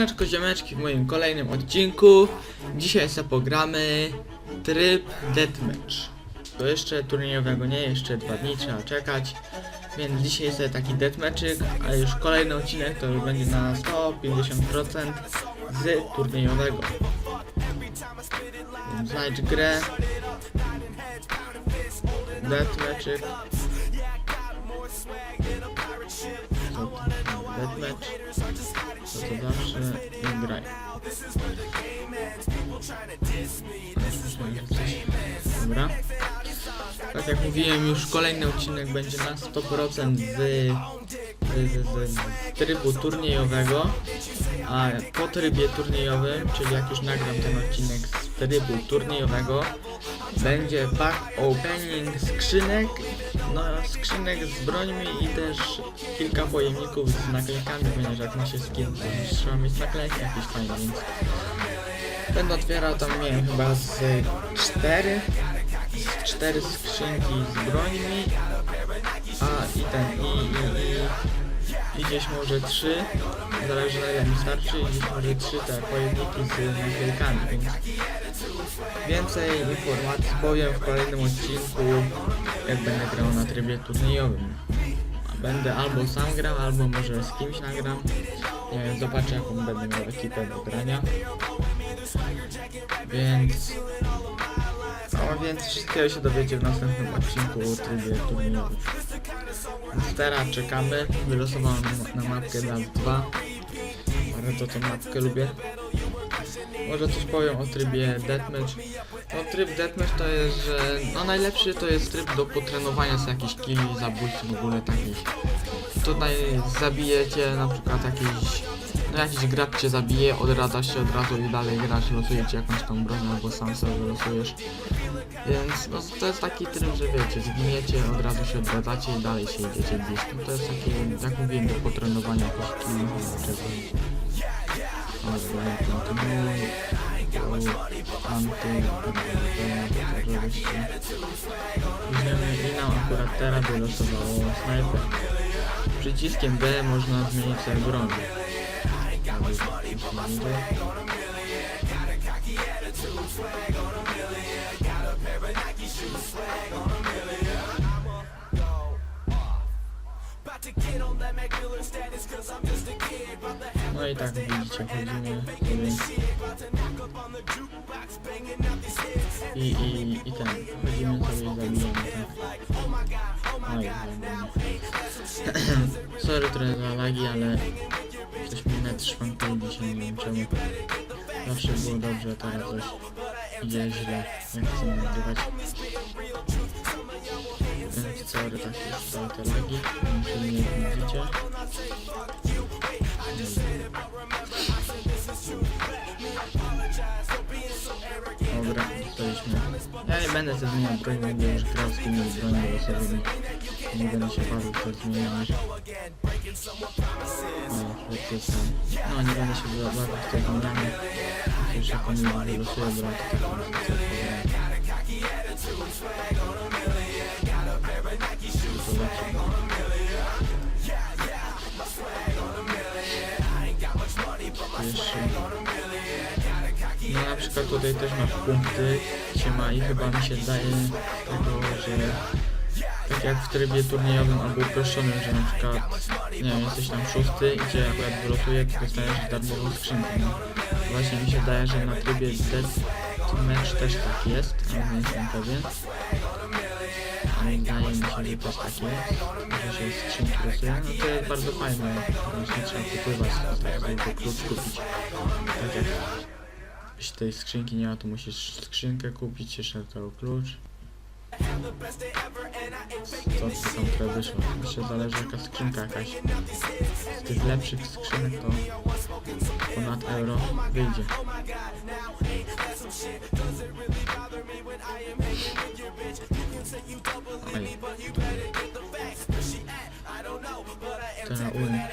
Siemaneczko ziomeczki w moim kolejnym odcinku. Dzisiaj sobie pogramy tryb Deathmatch. To jeszcze turniejowego nie, jeszcze dwa dni trzeba czekać. Więc dzisiaj sobie taki deathmatchyk A już kolejny odcinek to już będzie na 150% z turniejowego. Znajdź grę. To? Deathmatch to zawsze nie graj. Dobra. Tak jak mówiłem, już kolejny odcinek będzie na 100% z, z, z, z trybu turniejowego. A po trybie turniejowym, czyli jak już nagram ten odcinek z trybu turniejowego, będzie pack opening skrzynek, no skrzynek z brońmi i też kilka pojemników z naklejkami, ponieważ jak ma się skin, to trzeba mieć naklejki jakieś fajne, więc będę otwierał tam miałem chyba z cztery, z cztery skrzynki z brońmi, a i ten, i, i, i, i gdzieś może trzy, zależy na ile mi starczy, i gdzieś może trzy te pojemniki z naklejkami, więc Więcej informacji powiem w kolejnym odcinku, jak będę grał na trybie turniejowym. Będę albo sam grał, albo może z kimś nagram. Nie wiem, zobaczę jaką będę miał ekipę do grania. Więc... No więc wszystkiego się dowiecie w następnym odcinku o trybie turniejowym. Teraz czekamy. Wylosowałem na mapkę DAS 2. Bardzo tą mapkę lubię. Może coś powiem o trybie Deathmatch. No tryb Deathmatch to jest, że no najlepszy to jest tryb do potrenowania z jakichś killi, zabójstw w ogóle takich. Tutaj zabijecie na przykład jakiś, no jakiś gracz cię zabije, odrada się od razu i dalej grać, losujecie jakąś tą broń albo sam sobie losujesz. Więc no to jest taki tryb, że wiecie, zginiecie, od razu się odradacie i dalej się idziecie gdzieś. No to jest takie, jak mówiłem, do potrenowania jakichś killi, czegoś. Dobra, kontynuuj. Anty, Weźmiemy i nam akurat teraz wylosowało snajper. Przyciskiem B można zmienić sobie broń. I tak widzicie, sobie i, i, i ten, sobie tak. No i zabijemy. Sorry trochę za lagi, ale coś mi net szwankuje dzisiaj, nie wiem czemu. Zawsze było dobrze, teraz coś idzie źle, jak chcę nagrywać. Więc sorry, tak już są te lagi, czyli nie widzicie. Będę sobie zmieniał broni, będę już grał z tymi broni losowymi. Nie będę się bawił w to zmieniać. O, faktycznie. No, nie będę się bawił w to zmienianie. Już jak on mi wylosuje, bo to tak może chcę Jeszcze... No na przykład tutaj też masz punkty, gdzie ma i chyba mi się daje tego, że tak jak w trybie turniejowym albo uproszczonym, że na przykład nie wiem, jesteś tam szósty i cię akurat wylosuje, to dostajesz darmową skrzynkę, no. Właśnie mi się daje, że na trybie Deathmatch też tak jest, ale nie jestem pewien. Ale wydaje mi się, że też tak jest, że się skrzynki losuje, no to jest bardzo fajne, właśnie trzeba kupywać, żeby klucz kupić. Tak jak jeśli tej skrzynki nie ma, to musisz skrzynkę kupić, jeszcze to klucz. Co tam trochę wyszło? Jeszcze zależy jaka skrzynka jakaś. Z tych lepszych skrzynek to ponad euro wyjdzie. Oj. Teraz UMP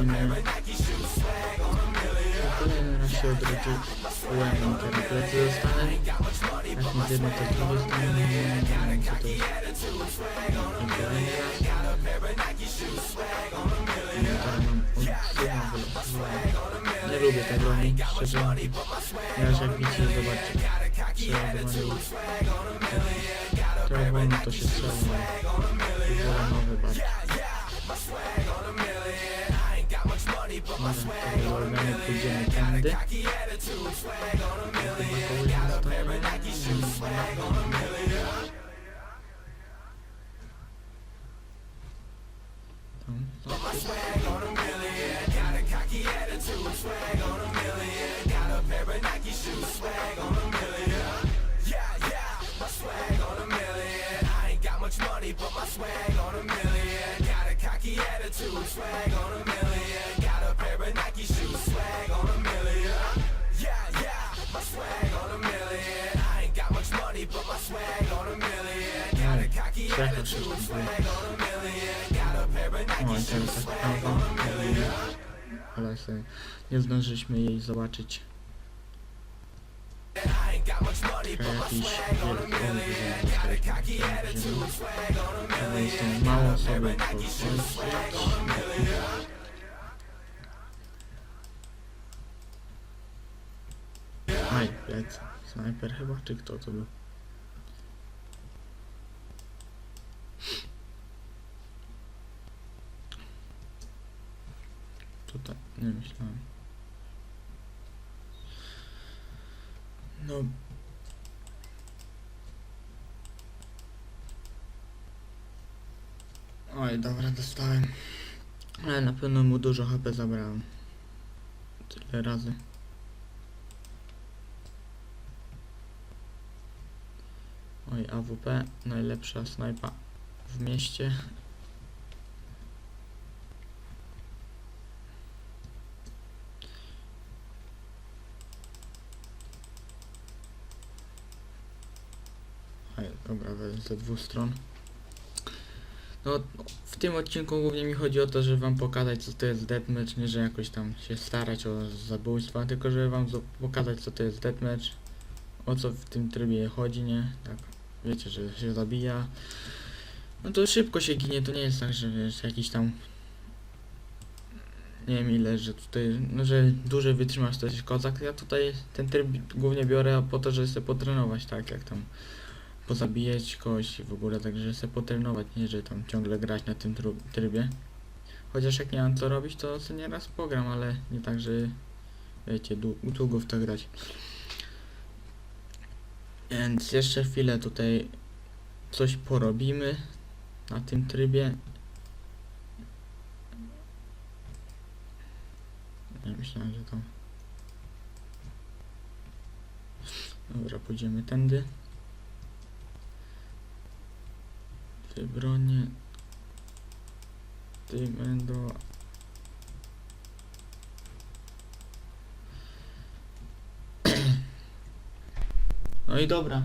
Jednej, to. Nie wiem, co jest. Nie lubię tej broni, szczerze. Ja jak widzicie, zobaczcie. Trochę wolno to się. Wolę nowy bardziej. Dobra, to wyłoniamy, pójdziemy tędy. Chyba kogoś dostajemy. Tam, tam. Trzech na wszystkim było. O, i teraz tak. Ale sobie nie zdążyliśmy jej zobaczyć. Jakiś wielki mało sobie. Aj, plec. Snajper chyba, czy kto to był? Tutaj, nie myślałem. No. Oj, dobra, dostałem. Ale na pewno mu dużo HP zabrałem. Tyle razy. Oj, AWP, najlepsza snajpa w mieście. Oj, dobra, weź ze dwóch stron. No, w tym odcinku głównie mi chodzi o to, żeby wam pokazać co to jest deathmatch, nie że jakoś tam się starać o zabójstwa, tylko żeby wam pokazać co to jest deathmatch, o co w tym trybie chodzi, nie? Tak, wiecie, że się zabija. No to szybko się ginie, to nie jest tak, że wiesz, jakiś tam nie wiem ile, że tutaj, no że dłużej wytrzymasz to jest kozak. Ja tutaj ten tryb głównie biorę po to, żeby sobie potrenować, tak jak tam pozabijać kogoś w ogóle tak, żeby sobie potrenować, nie że tam ciągle grać na tym trybie. Chociaż jak nie mam co robić, to sobie nieraz pogram, ale nie tak, że wiecie, dłu- długo w to grać. Więc jeszcze chwilę tutaj coś porobimy na tym trybie. Ja myślałem, że to... Dobra, pójdziemy tędy. Ty bronie. Ty będą. No i dobra.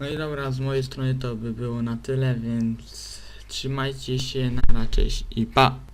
No i dobra, z mojej strony to by było na tyle, więc trzymajcie się na cześć i pa!